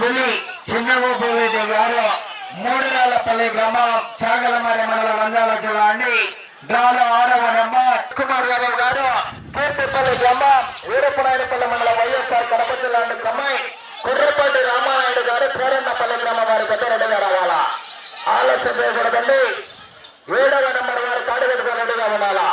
పులి చిన్నగోపురెడ్డి గారు మూడురాళ్ళపల్లి గ్రామం చాగలమరి మండల నంద్యాల జిల్లా అండి. డ్రాలో ఆరవ నెంబర్ కుమార్ యాదవ్ గారు కీర్తిపల్లి గ్రామం వీరపునాయుడుపల్లి మండల వైఎస్ఆర్ కడప జిల్లా అండి అమ్మాయి కుర్రపాటి రామానాయుడు గారు కోరన్నపల్లి గ్రామం వారి పెద్ద రెడ్డిగా రావాలా ఆలస్యం చేయకూడదండి. ఏడవ నెంబర్ వారు కాడిగట్టుకుని రెడ్డిగా ఉండాలా?